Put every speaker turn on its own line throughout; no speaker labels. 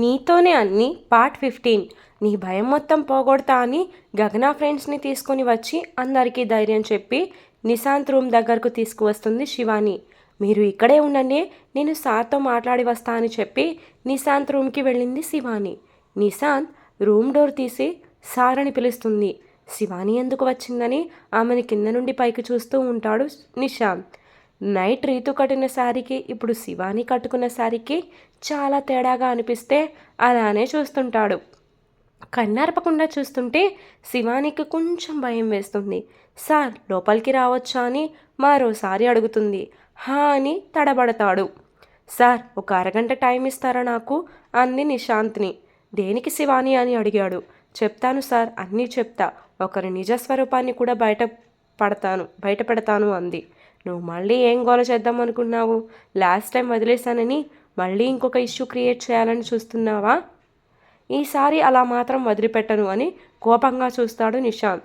నీతోనే అన్ని. Part fifteen. నీ భయం మొత్తం పోగొడతా అని గగన ఫ్రెండ్స్ని తీసుకొని వచ్చి అందరికీ ధైర్యం చెప్పి నిశాంత్ రూమ్ దగ్గరకు తీసుకువస్తుంది శివాని. మీరు ఇక్కడే ఉండండి నేను సార్తో మాట్లాడి వస్తా అని చెప్పి నిశాంత్ రూమ్కి వెళ్ళింది శివాని. నిశాంత్ రూమ్ డోర్ తీసి సార్ అని పిలుస్తుంది. శివాని ఎందుకు వచ్చిందని ఆమెను కింద నుండి పైకి చూస్తూ ఉంటాడు నిశాంత్. నైట్ రీతు కట్టిన శారీకి ఇప్పుడు శివాని కట్టుకున్న శారీకి చాలా తేడాగా అనిపిస్తే అలానే చూస్తుంటాడు. కన్నార్పకుండా చూస్తుంటే శివానికి కొంచెం భయం వేస్తుంది. సార్ లోపలికి రావచ్చా? అని మరోసారి అడుగుతుంది. హా అని తడబడతాడు. సార్ ఒక అరగంట టైం ఇస్తారా నాకు? అంది నిశాంత్ని. దేనికి శివాని? అని అడిగాడు. చెప్తాను సార్ అన్నీ చెప్తా. ఒకరి నిజ స్వరూపాన్ని కూడా బయట పడతాను బయటపెడతాను అంది. నువ్వు మళ్ళీ ఏం గోల చేద్దాం అనుకున్నావు? లాస్ట్ టైం వదిలేశానని మళ్ళీ ఇంకొక ఇష్యూ క్రియేట్ చేయాలని చూస్తున్నావా? ఈసారి అలా మాత్రం వదిలిపెట్టను అని కోపంగా చూస్తాడు నిషాంత్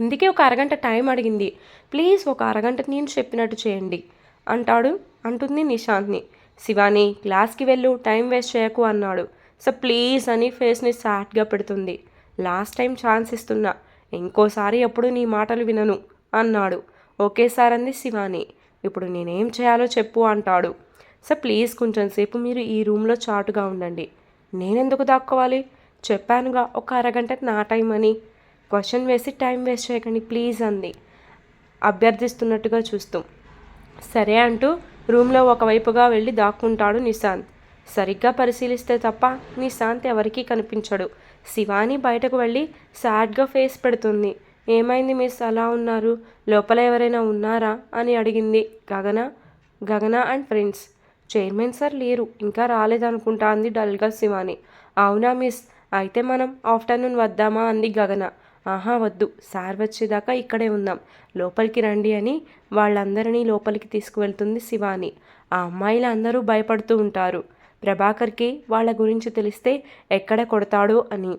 అందుకే ఒక అరగంట టైం అడిగింది. ప్లీజ్ ఒక అరగంట నేను చెప్పినట్టు చేయండి అంటాడు అంటుంది నిశాంత్ని శివాని క్లాస్కి వెళ్ళు టైం వేస్ట్ చేయకు అన్నాడు. సో ప్లీజ్ అని ఫేస్ని సాట్గా పెడుతుంది. లాస్ట్ టైం ఛాన్స్ ఇస్తున్నా. ఇంకోసారి ఎప్పుడు నీ మాటలు వినను అన్నాడు. ఓకే శివాని. ఇప్పుడు నేనేం చేయాలో చెప్పు అంటాడు. సో ప్లీజ్ కొంచెం సేపు మీరు ఈ రూమ్లో చాటుగా ఉండండి. నేనెందుకు దాక్కోవాలి? చెప్పానుగా ఒక అరగంట నా టైం అని. క్వశ్చన్ వేసి టైం వేస్ట్ చేయకండి ప్లీజ్ అంది. అభ్యర్థిస్తున్నట్టుగా చూస్తూ. సరే అంటూ రూమ్లో ఒకవైపుగా వెళ్ళి దాక్కుంటాడు నిశాంత్. సరిగ్గా పరిశీలిస్తే తప్ప నిశాంత్ ఎవరికీ కనిపించడు. శివాని బయటకు వెళ్ళి సాడ్గా ఫేస్ పెడుతుంది. ఏమైంది మిస్? అలా ఉన్నారు. లోపల ఎవరైనా ఉన్నారా? అని అడిగింది గగన. గగన అండ్ ఫ్రెండ్స్. చైర్మన్ సార్ లేరు. ఇంకా రాలేదనుకుంటా అంది డల్గా శివాని. అవునా మిస్? అయితే మనం ఆఫ్టర్నూన్ వద్దామా అంది గగన. ఆహా వద్దు. సార్ వచ్చేదాకా ఇక్కడే ఉందాం. లోపలికి రండి అని వాళ్ళందరినీ లోపలికి తీసుకువెళ్తుంది శివాని. ఆ అమ్మాయిలు అందరూ భయపడుతూ ఉంటారు. ప్రభాకర్కి వాళ్ళ గురించి తెలిస్తే ఎక్కడ కొడతాడో అని.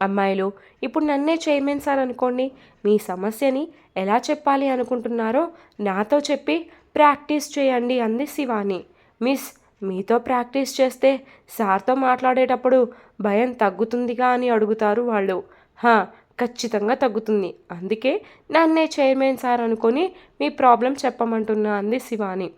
అమ్మాయిలు ఇప్పుడు నన్నే చైర్మన్ సార్ అనుకోండి మీ సమస్యని ఎలా చెప్పాలి అనుకుంటున్నారో నాతో చెప్పి ప్రాక్టీస్ చేయండి అంది శివాని. మిస్ మీతో ప్రాక్టీస్ చేస్తే సార్తో మాట్లాడేటప్పుడు భయం తగ్గుతుందిగా అని అడుగుతారు వాళ్ళు. హా ఖచ్చితంగా తగ్గుతుంది. అందుకే నన్నే చైర్మన్ సార్ అనుకొని మీ ప్రాబ్లం చెప్పమంటున్నా అంది శివాని.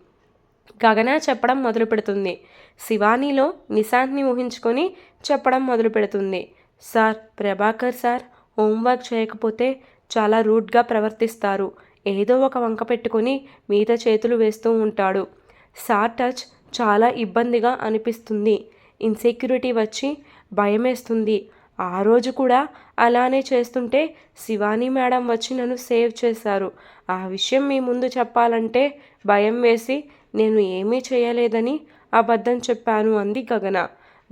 గగన చెప్పడం మొదలు పెడుతుంది శివానీలో నిశాంత్ని ఊహించుకొని చెప్పడం మొదలు పెడుతుంది సార్ ప్రభాకర్ సార్ హోంవర్క్ చేయకపోతే చాలా రూడ్గా ప్రవర్తిస్తారు. ఏదో ఒక వంక పెట్టుకొని మీద చేతులు వేస్తూ ఉంటాడు. సార్ టచ్ చాలా ఇబ్బందిగా అనిపిస్తుంది. ఇన్సెక్యూరిటీ వచ్చి భయమేస్తుంది. ఆ రోజు కూడా అలానే చేస్తుంటే శివాని మేడం వచ్చి నన్ను సేవ్ చేశారు. ఆ విషయం మీ ముందు చెప్పాలంటే భయం వేసి నేను ఏమీ చేయలేదని అబద్ధం చెప్పాను అంది గగన.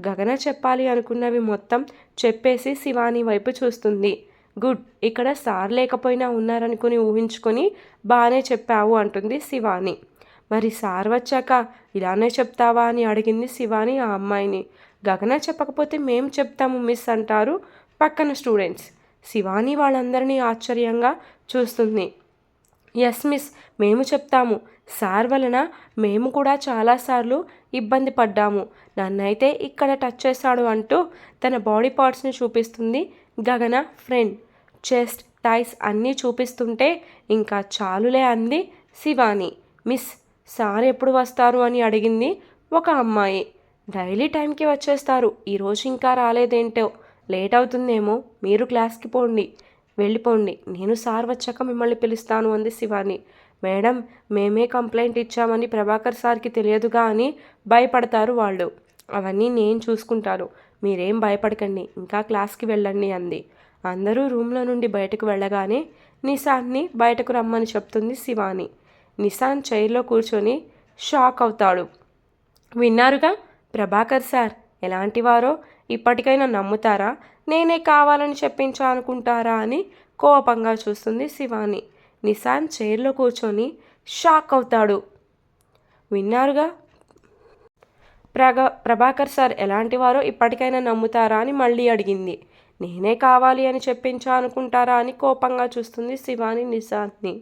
గగన చెప్పాలి అనుకున్నవి మొత్తం చెప్పేసి శివాని వైపు చూస్తుంది. గుడ్ ఇక్కడ సార్ లేకపోయినా ఉన్నారనుకుని ఊహించుకొని బాగానే చెప్పావు అంటుంది శివాని. మరి సార్ వచ్చాక ఇలానే చెప్తావా అని అడిగింది శివాని ఆ అమ్మాయిని. గగన చెప్పకపోతే మేం చెప్తాము మిస్ అంటారు పక్కన స్టూడెంట్స్. శివాని వాళ్ళందరినీ ఆశ్చర్యంగా చూస్తుంది. ఎస్ మిస్ మేము చెప్తాము. సార్ వలన మేము కూడా చాలాసార్లు ఇబ్బంది పడ్డాము. నన్నైతే ఇక్కడ టచ్ చేశాడు అంటూ తన బాడీ పార్ట్స్ని చూపిస్తుంది గగన ఫ్రెండ్. చెస్ట్ టైస్ అన్నీ చూపిస్తుంటే ఇంకా చాలులే అంది శివాని. మిస్ సార్ ఎప్పుడు వస్తారు అని అడిగింది ఒక అమ్మాయి. డైలీ టైంకి వచ్చేస్తారు ఈరోజు ఇంకా రాలేదేంటో. లేట్ అవుతుందేమో మీరు క్లాస్కి పోండి. వెళ్ళిపోండి నేను సార్ వచ్చాక మిమ్మల్ని పిలుస్తాను అంది శివాని. మేడం మేమే కంప్లైంట్ ఇచ్చామని ప్రభాకర్ సార్కి తెలియదుగా అని భయపడతారు వాళ్ళు. అవన్నీ నేను చూసుకుంటాను. మీరేం భయపడకండి ఇంకా క్లాస్కి వెళ్ళండి అంది. అందరూ రూమ్లో నుండి బయటకు వెళ్ళగానే నిశాంత్ని బయటకు రమ్మని చెప్తుంది శివాని. నిశాంత్ చైర్లో కూర్చొని షాక్ అవుతాడు. విన్నారుగా? ప్రభాకర్ సార్ ఎలాంటివారో ఇప్పటికైనా నమ్ముతారా? నేనే కావాలని చెప్పించా అనుకుంటారా అని కోపంగా చూస్తుంది శివాని. నిశాంత్ చైర్లో కూర్చొని షాక్ అవుతాడు. విన్నారుగా? ప్రగా ప్రభాకర్ సార్ ఎలాంటివారో ఇప్పటికైనా నమ్ముతారా అని మళ్ళీ అడిగింది. నేనే కావాలి అని చెప్పించా అనుకుంటారా అని కోపంగా చూస్తుంది శివాని నిశాంత్ని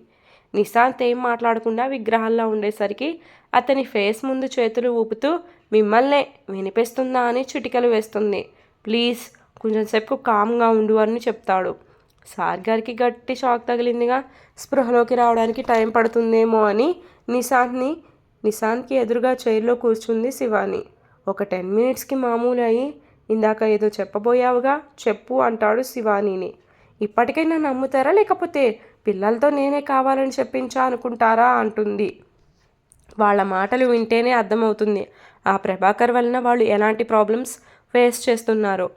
నిశాంత్ ఏం మాట్లాడకుండా విగ్రహాల్లో ఉండేసరికి అతని ఫేస్ ముందు చేతులు ఊపుతూ మిమ్మల్నే వినిపిస్తుందా? అని చిటికలు వేస్తుంది. ప్లీజ్ కొంచెం సేపు కామ్గా ఉండు అని చెప్తాడు. సార్ గారికి గట్టి షాక్ తగిలిందిగా. స్పృహలోకి రావడానికి టైం పడుతుందేమో అని నిశాంత్ని నిశాంత్కి ఎదురుగా చైర్లో కూర్చుంది శివాని. ఒక టెన్ మినిట్స్కి మామూలు అయ్యి ఇందాక ఏదో చెప్పబోయావుగా చెప్పు అంటాడు శివానీని. ఇప్పటికైనా నమ్ముతారా లేకపోతే పిల్లలతో నేనే కావాలని చెప్పించా అనుకుంటారా అంటుంది. వాళ్ళ మాటలు వింటేనే అర్థమవుతుంది. ఆ ప్రభాకర్ వలన వాళ్ళు ఎలాంటి ప్రాబ్లమ్స్ ఫేస్ చేస్తున్నారో.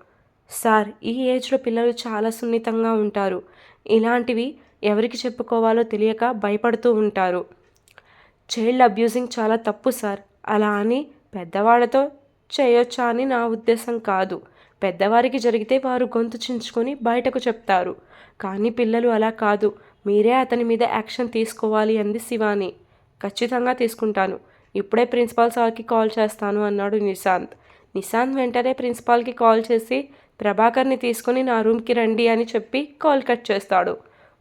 సార్ ఈ ఏజ్లో పిల్లలు చాలా సున్నితంగా ఉంటారు. ఇలాంటివి ఎవరికి చెప్పుకోవాలో తెలియక భయపడుతూ ఉంటారు. చైల్డ్ అబ్యూజింగ్ చాలా తప్పు సార్. అలా అని పెద్దవాళ్ళతో చేయొచ్చా అని నా ఉద్దేశం కాదు. పెద్దవారికి జరిగితే వారు గొంతు చించుకొని బయటకు చెప్తారు. కానీ పిల్లలు అలా కాదు. మీరే అతని మీద యాక్షన్ తీసుకోవాలి అంది శివాని. ఖచ్చితంగా తీసుకుంటాను. ఇప్పుడే ప్రిన్సిపాల్ సార్కి కాల్ చేస్తాను అన్నాడు నిశాంత్. నిశాంత్ వెంటనే ప్రిన్సిపాల్కి కాల్ చేసి ప్రభాకర్ని తీసుకుని నా రూమ్కి రండి అని చెప్పి కాల్ కట్ చేస్తాడు.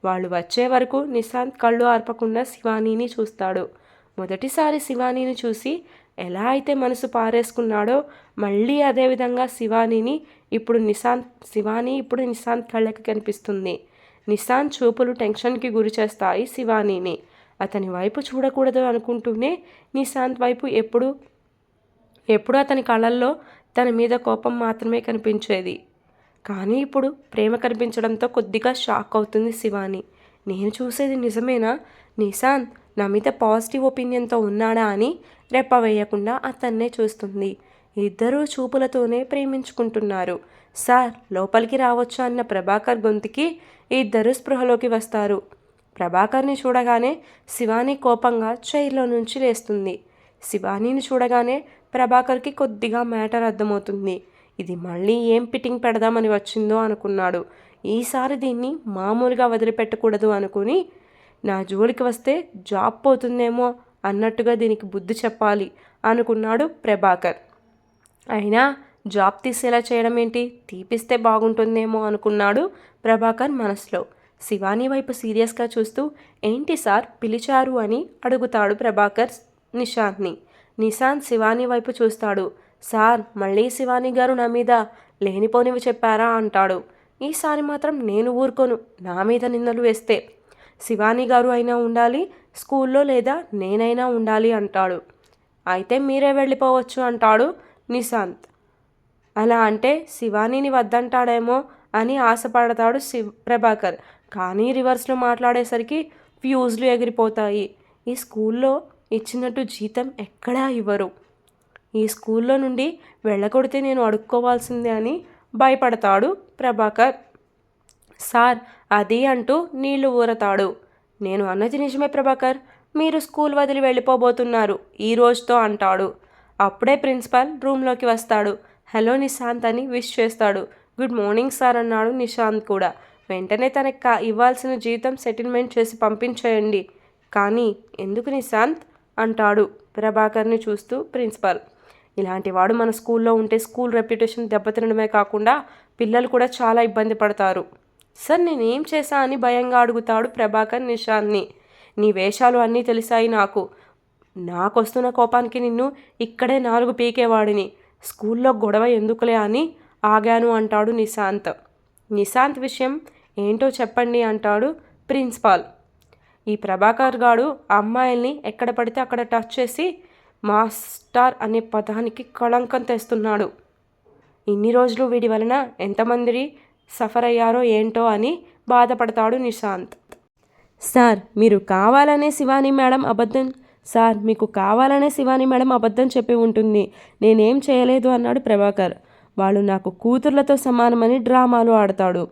వాళ్ళు వచ్చే వరకు నిశాంత్ కళ్ళు ఆర్పకుండా శివానీని చూస్తాడు. మొదటిసారి శివానీని చూసి ఎలా అయితే మనసు పారేసుకున్నాడో మళ్ళీ అదేవిధంగా శివానీని ఇప్పుడు నిశాంత్ శివాని ఇప్పుడు నిశాంత్ కళ్ళకి కనిపిస్తుంది. నిశాంత్ చూపులు టెన్షన్కి గురి చేస్తాయి శివానీని. అతని వైపు చూడకూడదు అనుకుంటూనే నిశాంత్ వైపు ఎప్పుడు ఎప్పుడు అతని కళల్లో తన మీద కోపం మాత్రమే కనిపించేది. కానీ ఇప్పుడు ప్రేమ కనిపించడంతో కొద్దిగా షాక్ అవుతుంది శివాని. నేను చూసేది నిజమేనా? నిశాంత్ నా మీద పాజిటివ్ ఒపీనియన్తో ఉన్నాడా అని రెప్ప వేయకుండా అతన్నే చూస్తుంది. ఇద్దరూ చూపులతోనే ప్రేమించుకుంటున్నారు. సార్ లోపలికి రావచ్చు అన్న ప్రభాకర్ గొంతుకి ఇద్దరు స్పృహలోకి వస్తారు. ప్రభాకర్ని చూడగానే శివాని కోపంగా చైర్లో నుంచి లేస్తుంది. శివానీని చూడగానే ప్రభాకర్కి కొద్దిగా మ్యాటర్ అర్థమవుతుంది. ఇది మళ్ళీ ఏం పిట్టింగ్ పెడదామని వచ్చిందో అనుకున్నాడు. ఈసారి దీన్ని మామూలుగా వదిలిపెట్టకూడదు అనుకుని నా జోలికి వస్తే జాబ్ పోతుందేమో అన్నట్టుగా దీనికి బుద్ధి చెప్పాలి అనుకున్నాడు ప్రభాకర్. అయినా జాబ్ తీసేలా చేయడం ఏంటి? తీపిస్తే బాగుంటుందేమో అనుకున్నాడు ప్రభాకర్ మనసులో. శివాని వైపు సీరియస్గా చూస్తూ ఏంటి సార్ పిలిచారు అని అడుగుతాడు ప్రభాకర్ నిశాంత్ని. నిశాంత్ శివాని వైపు చూస్తాడు. సార్ మళ్ళీ శివాని గారు నా మీద లేనిపోనివి చెప్పారా అంటాడు. ఈసారి మాత్రం నేను ఊరుకోను నా మీద నిందలు వేస్తే. శివాని గారు అయినా ఉండాలి స్కూల్లో లేదా నేనైనా ఉండాలి అంటాడు. అయితే మీరే వెళ్ళిపోవచ్చు అంటాడు నిశాంత్. అలా అంటే శివానీని వద్దంటాడేమో అని ఆశపడతాడు శివ్ ప్రభాకర్. కానీ రివర్స్లో మాట్లాడేసరికి ఫ్యూజ్లు ఎగిరిపోతాయి. ఈ స్కూల్లో ఇచ్చినట్టు జీతం ఎక్కడా ఇవ్వరు. ఈ స్కూల్లో నుండి వెళ్ళకొడితే నేను అడుక్కోవాల్సిందే అని భయపడతాడు ప్రభాకర్. సార్ అది అంటూ నీళ్ళు ఊరతాడు. నేను అన్నది నిజమే ప్రభాకర్. మీరు స్కూల్ వదిలి వెళ్ళిపోబోతున్నారు. ఈ రోజుతో అంటాడు. అప్పుడే ప్రిన్సిపాల్ రూమ్లోకి వస్తాడు. హలో నిశాంత్ అని విష్ చేస్తాడు. గుడ్ మార్నింగ్ సార్ అన్నాడు నిశాంత్ కూడా. వెంటనే తనకి కా ఇవ్వాల్సిన జీతం సెటిల్మెంట్ చేసి పంపించేయండి. కానీ ఎందుకు నిశాంత్? అంటాడు ప్రభాకర్ని చూస్తూ ప్రిన్సిపాల్. ఇలాంటి వాడు మన స్కూల్లో ఉంటే స్కూల్ రెప్యుటేషన్ దెబ్బతినడమే కాకుండా పిల్లలు కూడా చాలా ఇబ్బంది పడతారు. సార్ నేనేం చేశా అని భయంగా అడుగుతాడు ప్రభాకర్ నిషాన్ని నీ వేషాలు అన్నీ తెలిసాయి నాకు. నాకొస్తున్న కోపానికి నిన్ను ఇక్కడే నాలుగు పీకేవాడిని. స్కూల్లో గొడవ ఎందుకులే అని ఆగాను అంటాడు నిశాంత్. నిశాంత్ విషయం ఏంటో చెప్పండి అంటాడు ప్రిన్సిపాల్. ఈ ప్రభాకర్ గాడు అమ్మాయిల్ని ఎక్కడ పడితే అక్కడ టచ్ చేసి మాస్టార్ అనే పదానికి కళంకం తెస్తున్నాడు. ఇన్ని రోజులు వీడి వలన ఎంతమంది సఫర్ అయ్యారో ఏంటో అని బాధపడతాడు నిశాంత్. సార్ మీరు కావాలనే శివాని మేడం అబద్ధం? సార్ మీకు కావాలనే శివాని మేడం అబద్ధం చెప్పి ఉంటుంది. నేనేం చేయలేదు అన్నాడు ప్రభాకర్. వాళ్ళు నాకు కూతుర్లతో సమానమని డ్రామాలు ఆడతాడు.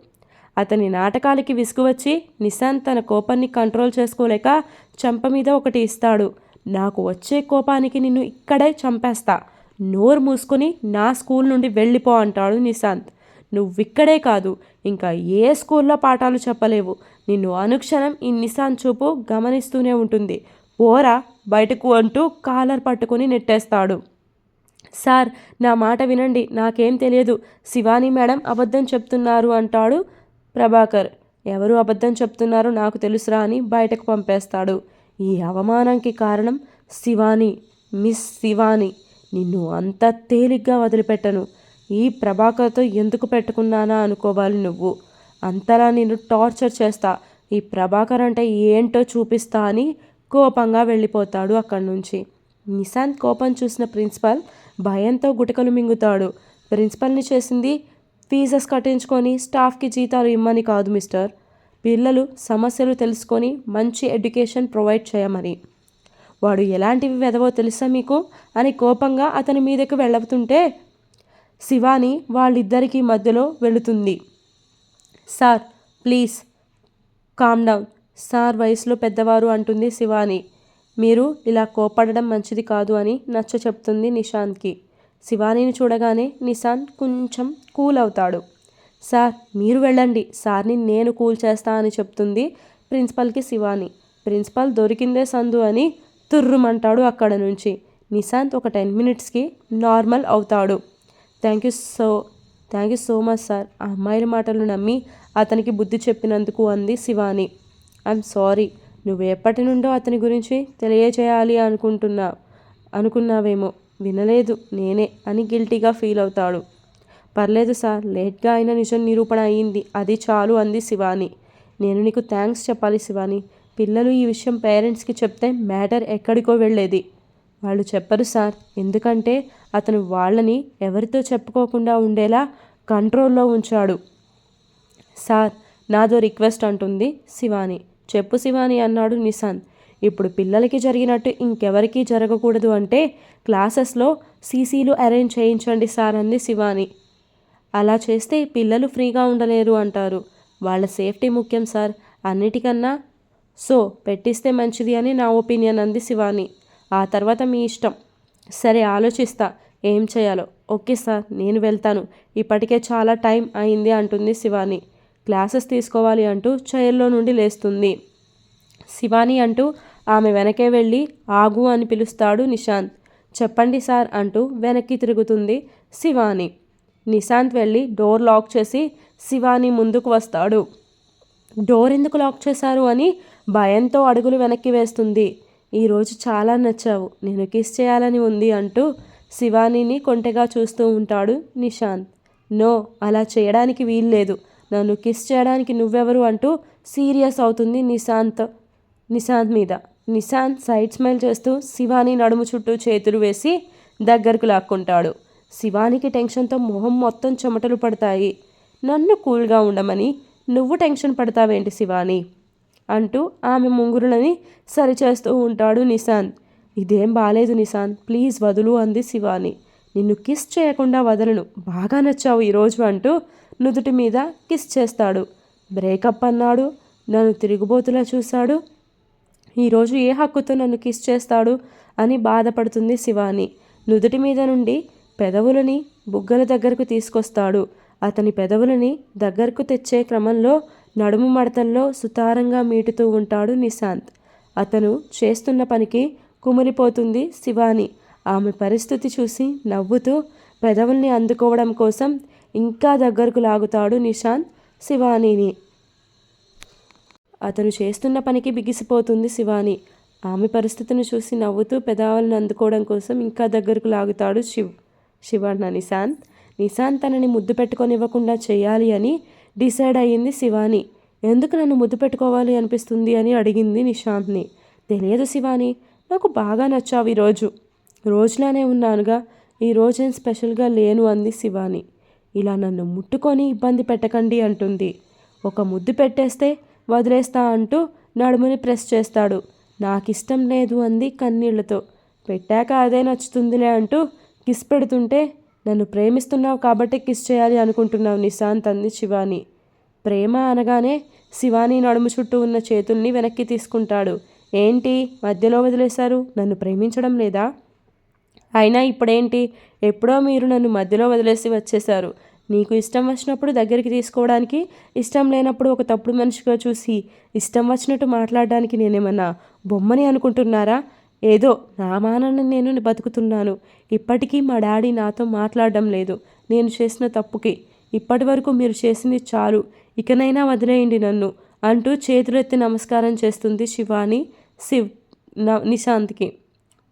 అతని నాటకాలకి విసుగు వచ్చి నిశాంత్ తన కోపాన్ని కంట్రోల్ చేసుకోలేక చంప మీద ఒకటి ఇస్తాడు. నాకు వచ్చే కోపానికి నిన్ను ఇక్కడే చంపేస్తా. నోరు మూసుకొని నా స్కూల్ నుండి వెళ్ళిపో అంటాడు నిశాంత్. నువ్విక్కడే కాదు ఇంకా ఏ స్కూల్లో పాఠాలు చెప్పలేవు. నిన్ను అనుక్షణం ఈ నిశాంత్ చూపు గమనిస్తూనే ఉంటుంది. పోరా బయటకు అంటూ కాలర్ పట్టుకొని నెట్టేస్తాడు. సార్ నా మాట వినండి నాకేం తెలియదు. శివాని మేడం అబద్ధం చెప్తున్నారు అంటాడు ప్రభాకర్. ఎవరు అబద్ధం చెప్తున్నారో నాకు తెలుసురా అని బయటకు పంపేస్తాడు. ఈ అవమానంకి కారణం శివాని. మిస్ శివాని. నిన్ను అంత తేలిగ్గా వదిలిపెట్టను. ఈ ప్రభాకర్తో ఎందుకు పెట్టుకున్నానా అనుకోవాలి నువ్వు. అంతలా నిన్ను టార్చర్ చేస్తా. ఈ ప్రభాకర్ అంటే ఏంటో చూపిస్తా అని కోపంగా వెళ్ళిపోతాడు అక్కడి నుంచి నిశాంత్ కోపం చూసిన ప్రిన్సిపల్ భయంతో గుటకలు మింగుతాడు. ప్రిన్సిపల్ని చేసింది ఫీజెస్ కట్టించుకొని స్టాఫ్కి జీతాలు ఇమ్మని కాదు మిస్టర్. పిల్లలు సమస్యలు తెలుసుకొని మంచి ఎడ్యుకేషన్ ప్రొవైడ్ చేయమని. వాడు ఎలాంటివి వెదవో తెలుసా మీకు? అని కోపంగా అతని మీదకు వెళ్ళవుతుంటే శివాని వాళ్ళిద్దరికీ మధ్యలో వెళుతుంది. Sir please calm down. Sir వయసులో పెద్దవారు అంటుంది శివాని. మీరు ఇలా కోపడడం మంచిది కాదు అని నచ్చ చెప్తుంది నిశాంత్కి శివానీని చూడగానే నిశాంత్ కొంచెం కూల్ అవుతాడు. సార్ మీరు వెళ్ళండి. సార్ని నేను కూల్ చేస్తా అని చెప్తుంది ప్రిన్సిపల్కి శివాని. ప్రిన్సిపల్ దొరికిందే సందు అని తుర్రుమంటాడు అక్కడ నుంచి. నిశాంత్ ఒక టెన్ మినిట్స్కి నార్మల్ అవుతాడు. Thank you so thank you so much sir. ఆ అమ్మాయిల మాటలు నమ్మి అతనికి బుద్ధి చెప్పినందుకు అంది శివాని. I'm sorry. నువ్వు ఎప్పటి నుండో అతని గురించి తెలియచేయాలి అనుకుంటున్నా అనుకున్నావేమో. వినలేదు. నేనే అని గిల్టీగా ఫీల్ అవుతాడు. పర్లేదు సార్ లేట్గా అయిన నిజం నిరూపణ అయ్యింది అది చాలు అంది శివాని. నేను నీకు థ్యాంక్స్ చెప్పాలి శివాని. పిల్లలు ఈ విషయం పేరెంట్స్కి చెప్తే మ్యాటర్ ఎక్కడికో వెళ్ళేది. వాళ్ళు చెప్పరు సార్. ఎందుకంటే అతను వాళ్ళని ఎవరితో చెప్పుకోకుండా ఉండేలా కంట్రోల్లో ఉంచాడు. సార్ నాదో రిక్వెస్ట్ అంటుంది శివాని. చెప్పు శివాని అన్నాడు నిశాంత్. ఇప్పుడు పిల్లలకి జరిగినట్టు ఇంకెవరికీ జరగకూడదు అంటే క్లాసెస్లో సీసీలు అరేంజ్ చేయించండి సార్ అంది శివాని. అలా చేస్తే పిల్లలు ఫ్రీగా ఉండలేరు అంటారు. వాళ్ళ సేఫ్టీ ముఖ్యం సార్. అన్నిటికన్నా సో పెట్టిస్తే మంచిది అని నా ఒపీనియన్ అంది శివాని. ఆ తర్వాత మీ ఇష్టం. సరే ఆలోచిస్తా. ఏం చేయాలో. ఓకే సార్ నేను వెళ్తాను. ఇప్పటికే చాలా టైం అయింది అంటుంది శివాని. క్లాసెస్ తీసుకోవాలి అంటూ చైర్లో నుండి లేస్తుంది. శివాని అంటూ ఆమె వెనకే వెళ్ళి ఆగు అని పిలుస్తాడు నిశాంత్. చెప్పండి సార్ అంటూ వెనక్కి తిరుగుతుంది శివాని. నిశాంత్ వెళ్ళి డోర్ లాక్ చేసి శివాని ముందుకు వస్తాడు. డోర్ ఎందుకు లాక్ చేశారు అని భయంతో అడుగులు వెనక్కి వేస్తుంది. ఈరోజు చాలా నచ్చావు నేను కిస్ చేయాలని ఉంది అంటూ శివానీని కొంటెగా చూస్తూ ఉంటాడు నిశాంత్. నో అలా చేయడానికి వీల్లేదు. నన్ను కిస్ చేయడానికి నువ్వెవరు అంటూ సీరియస్ అవుతుంది నిశాంత్. నిశాంత్ మీద. నిశాంత్ సైడ్ స్మైల్ చేస్తూ శివాని నడుము చుట్టూ చేతులు వేసి దగ్గరకు లాక్కుంటాడు. శివానికి టెన్షన్తో మొహం మొత్తం చెమటలు పడతాయి. నన్ను కూల్గా ఉండమని నువ్వు టెన్షన్ పడతావేంటి శివాని? అంటూ ఆమె ముంగురులని సరిచేస్తూ ఉంటాడు నిశాంత్. ఇదేం బాలేదు నిశాంత్ ప్లీజ్ వదులు అంది శివాని. నిన్ను కిస్ చేయకుండా వదలను బాగా నచ్చావు ఈరోజు అంటూ నుదుటి మీద కిస్ చేస్తాడు. బ్రేకప్ అన్నాడు నన్ను తిరుగుబోతులా చూశాడు. ఈరోజు ఏ హక్కుతో నన్ను కిస్ చేస్తాడు అని బాధపడుతుంది శివాని. నుదుటి మీద నుండి పెదవులని బుగ్గల దగ్గరకు తీసుకొస్తాడు. అతని పెదవులని దగ్గరకు తెచ్చే క్రమంలో నడుము మడతల్లో సుతారంగా మీటుతూ ఉంటాడు నిశాంత్. అతను చేస్తున్న పనికి కుమిలిపోతుంది శివాని. ఆమె పరిస్థితి చూసి నవ్వుతూ పెదవుల్ని అందుకోవడం కోసం ఇంకా దగ్గరకు లాగుతాడు నిశాంత్ శివానీని. అతను చేస్తున్న పనికి బిగిసిపోతుంది శివాని. ఆమె పరిస్థితిని చూసి నవ్వుతూ పెదావులను అందుకోవడం కోసం ఇంకా దగ్గరకు లాగుతాడు శివ్. శివన్న నిశాంత్. నిశాంత్ తనని ముద్దు పెట్టుకొనివ్వకుండా చేయాలి అని డిసైడ్ అయ్యింది శివాని. ఎందుకు నన్ను ముద్దు పెట్టుకోవాలి అనిపిస్తుంది అని అడిగింది నిశాంత్ని. తెలియదు శివాని నాకు బాగా నచ్చావు ఈరోజు. రోజులానే ఉన్నానుగా ఈ రోజేం స్పెషల్గా లేను అంది శివాని. ఇలా నన్ను ముట్టుకొని ఇబ్బంది పెట్టకండి అంటుంది. ఒక ముద్దు పెట్టేస్తే వదిలేస్తా అంటూ నడుముని ప్రెస్ చేస్తాడు. నాకిష్టం లేదు అంది కన్నీళ్ళతో. పెట్టాక అదే నచ్చుతుందిలే అంటూ కిస్ పెడుతుంటే నన్ను ప్రేమిస్తున్నావు కాబట్టి కిస్ చేయాలి అనుకుంటున్నావు నిశాంత్ అంది శివాని. ప్రేమ అనగానే శివాని నడుము చుట్టూ ఉన్న చేతుల్ని వెనక్కి తీసుకుంటాడు. ఏంటి? మధ్యలో వదిలేశారు? నన్ను ప్రేమించడం లేదా? అయినా ఇప్పుడేంటి? ఎప్పుడో మీరు నన్ను మధ్యలో వదిలేసి వచ్చేశారు. నీకు ఇష్టం వచ్చినప్పుడు దగ్గరికి తీసుకోవడానికి ఇష్టం లేనప్పుడు ఒక తప్పుడు మనిషిగా చూసి ఇష్టం వచ్చినట్టు మాట్లాడడానికి నేనేమన్నా బొమ్మని అనుకుంటున్నారా? ఏదో నా నేను బతుకుతున్నాను. ఇప్పటికీ మా డాడీ నాతో మాట్లాడడం లేదు. నేను చేసిన తప్పుకి. ఇప్పటి వరకు మీరు చేసింది చాలు. ఇకనైనా వదిలేయండి నన్ను అంటూ చేతులెత్తి నమస్కారం చేస్తుంది శివాని శివ్ నిశాంత్కి.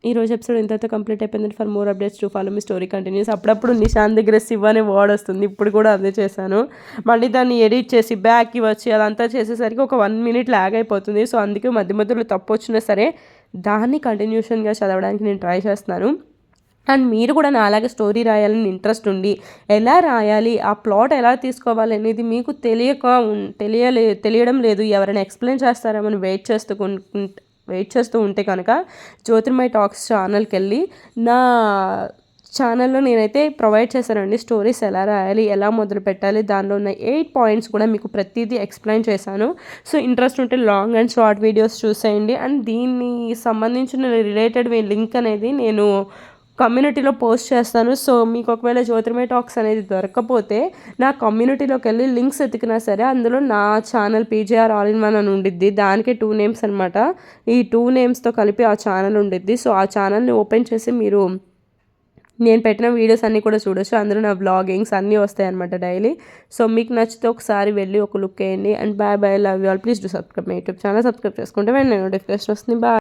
ఈ రోజు ఎపిసోడ్ ఇంతతో కంప్లీట్ అయిపోయింది for more updates to follow me story continues. అప్పుడప్పుడు నిశాంత్ దగ్గర శివ్ అనే వర్డ్ వస్తుంది. ఇప్పుడు కూడా అదే చేశాను. మళ్ళీ దాన్ని ఎడిట్ చేసి బ్యాక్కి వచ్చి అదంతా చేసేసరికి ఒక వన్ మినిట్ లాగ్ అయిపోతుంది. సో అందుకే మధ్య మధ్యలో తప్పు వచ్చినా సరే దాన్ని కంటిన్యూషన్గా చదవడానికి నేను ట్రై చేస్తున్నాను. అండ్ మీరు కూడా నాలాగే స్టోరీ రాయాలని ఇంట్రెస్ట్ ఉండి ఎలా రాయాలి ఆ ప్లాట్ ఎలా తీసుకోవాలి అనేది మీకు తెలియక తెలియలే తెలియడం లేదు. ఎవరైనా ఎక్స్ప్లెయిన్ చేస్తారేమని వెయిట్ చేస్తూ వెయిట్ చేస్తూ ఉంటే కనుక జ్యోతిర్మయ టాక్స్ ఛానల్కి వెళ్ళి నా ఛానల్లో నేనైతే ప్రొవైడ్ చేశానండి. స్టోరీస్ ఎలా రాయాలి ఎలా మొదలు పెట్టాలి దానిలో ఉన్న ఎయిట్ పాయింట్స్ కూడా మీకు ప్రతిదీ ఎక్స్ప్లెయిన్ చేశాను. సో ఇంట్రెస్ట్ ఉంటే లాంగ్ అండ్ షార్ట్ వీడియోస్ చూసేయండి. అండ్ దీన్ని సంబంధించిన రిలేటెడ్ లింక్ అనేది నేను కమ్యూనిటీలో పోస్ట్ చేస్తాను. సో మీకు ఒకవేళ జ్యోతిర్మయ టాక్స్ అనేది దొరకకపోతే నా కమ్యూనిటీలోకి వెళ్ళి లింక్స్ ఎతికినా సరే అందులో నా channel PJR all in one అని ఉండిద్ది. దానికి టూ నేమ్స్ అనమాట ఈ టూ నేమ్స్తో కలిపి ఆ ఛానల్ ఉండిద్ది. సో ఆ ఛానల్ని ఓపెన్ చేసి మీరు నేను పెట్టిన వీడియోస్ అన్నీ కూడా చూడొచ్చు. అందులో నా వ్లాగింగ్స్ అన్నీ వస్తాయి అనమాట డైలీ సో మీకు నచ్చితే ఒకసారి వెళ్ళి ఒక లుక్ వేయండి. And bye bye love you all please do subscribe my YouTube channel subscribe చేసుకుంటే వెంటనే నోటిఫికేషన్ వస్తుంది. బాయ్